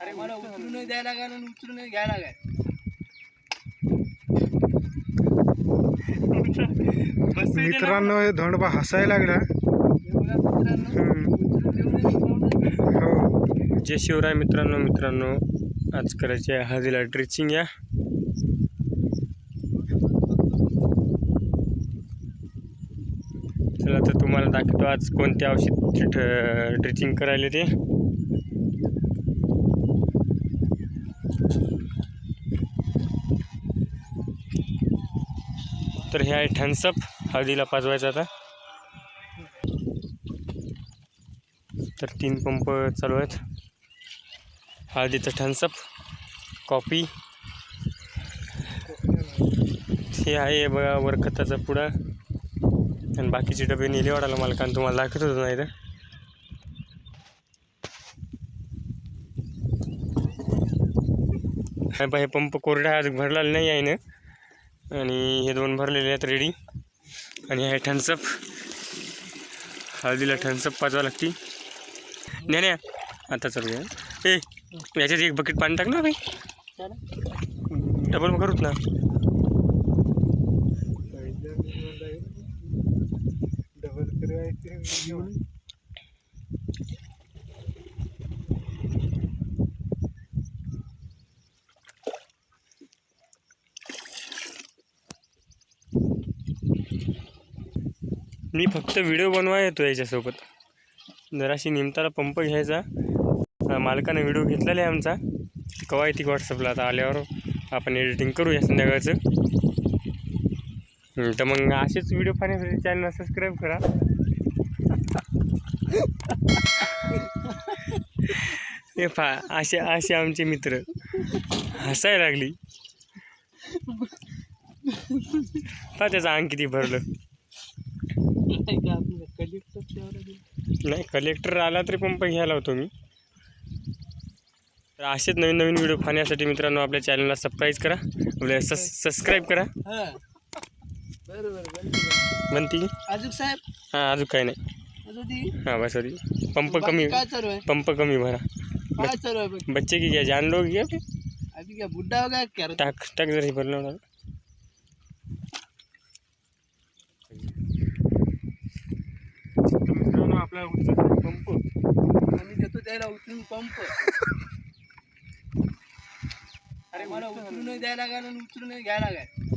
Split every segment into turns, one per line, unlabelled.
अरे मला उचलून. द्यायला लागेल आणि उचलून घ्यायला लागेल.
मित्रांनो हे धोंडबा हसायला लागला.
हे.
जय शिवराय मित्रांनो मित्रांनो. आज करायची आहे हळदीला ड्रिचिंग या. चला तर तुम्हाला दाखवतो आज कोणत्या औषध ड्रिचिंग करायला ते. तर हे आहे थम्सअप हळदीला पाजवायचं आता. तर तीन पंप चालू आहेत. हळदीचं थम्सअप कॉपी. हे आहे बघा वरखताचा पुडा. आणि बाकीचे डबे नेले वाढायला मला कारण तुम्हाला दाखवत होतो नाही तर. हे पंप कोरडा आज भरलेला नाही आहे ना. आणि हे दोन भरलेले आहेत रेडी आणि हे थम्सअप हळदीला थम्सअप पाजवा लागते नाही आता चालू आहे ए याच्यात एक बकेट पाणी टाक ना भाई डबल करूच ना.
डबल
मी फक्त व्हिडिओ बनवा येतो याच्यासोबत. जराशी निमताला पंप घ्यायचा. मालकानं व्हिडिओ घेतलेला आहे आमचा. कवा येते व्हॉट्सअपला? आता आल्यावर आपण एडिटिंग करूया संध्याकाळचं. तर मग असेच व्हिडिओ पाहण्यासाठी चॅनलला सबस्क्राईब करा. हे पा असे असे आमचे मित्र. हसायला लागली. पहा त्याचं अंग किती भरलं.
नाही का आपलं कलेक्टर ठेवायला लागेल.
नाही कलेक्टर आला तरी पंप घ्यायला होतो मी. तर असेच नवीन नवीन व्हिडिओ पाहण्यासाठी मित्रांनो आपल्या चॅनलला सबस्क्राईब करा. आपल्या सस सबस्क्राईब करा.
हा. बरं बरं बरं
म्हणते? की
अजून साहेब?
हां अजून काही नाही.
अजून ती
हां बस होती पंप कमी
काय चालू आहे?
पंप कमी भरा.
काय चालू आहे बघ?
बच्चे की घ्या जान लोग घ्या?
आधी काय बुड्डा वगैरे कॅरत
टाक टाक जरी भरलं ना. मित्रांनो आपला पंप.
आम्ही देतो त्याला उचलून पंप. अरे मला उचलून द्यायला लागेल आणि उचलून घ्यायला लागेल.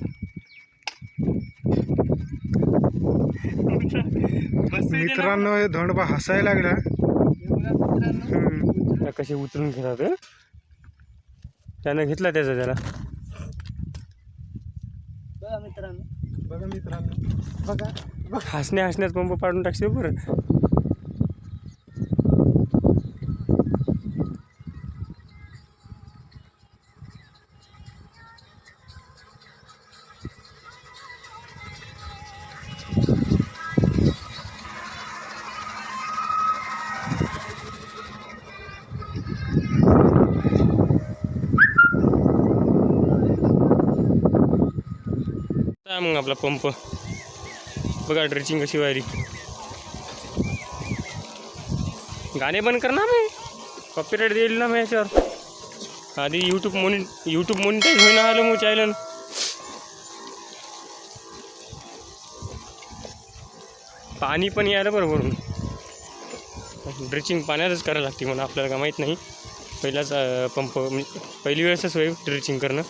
मित्रांनो हे धोंडबा हसायला लागला.
त्या कसे उचलून घेतात हं? त्यानं घेतला त्याचा त्याला.
बघा मित्रांनो.
बघा मित्रांनो. बघा
हसण्या हसण्यात पंप पाडून टाकशील बरं. काय मग आपला पंप? बघा ड्रेचिंग कशी वायरी. गाणे बंद कर ना मी कॉपीराईट देईल ना मी याच्यावर. आधी यूट्यूब मोनि यूट्यूब मोनिटाईज होईना आलं मग चॅनल पाणी पण यायला बरोबर भरून ड्रेचिंग पाण्यातच करायला लागते मला आपल्याला का माहीत नाही. पहिलाच पंप म्हणजे पहिली वेळेसच होईल ड्रेचिंग करणं.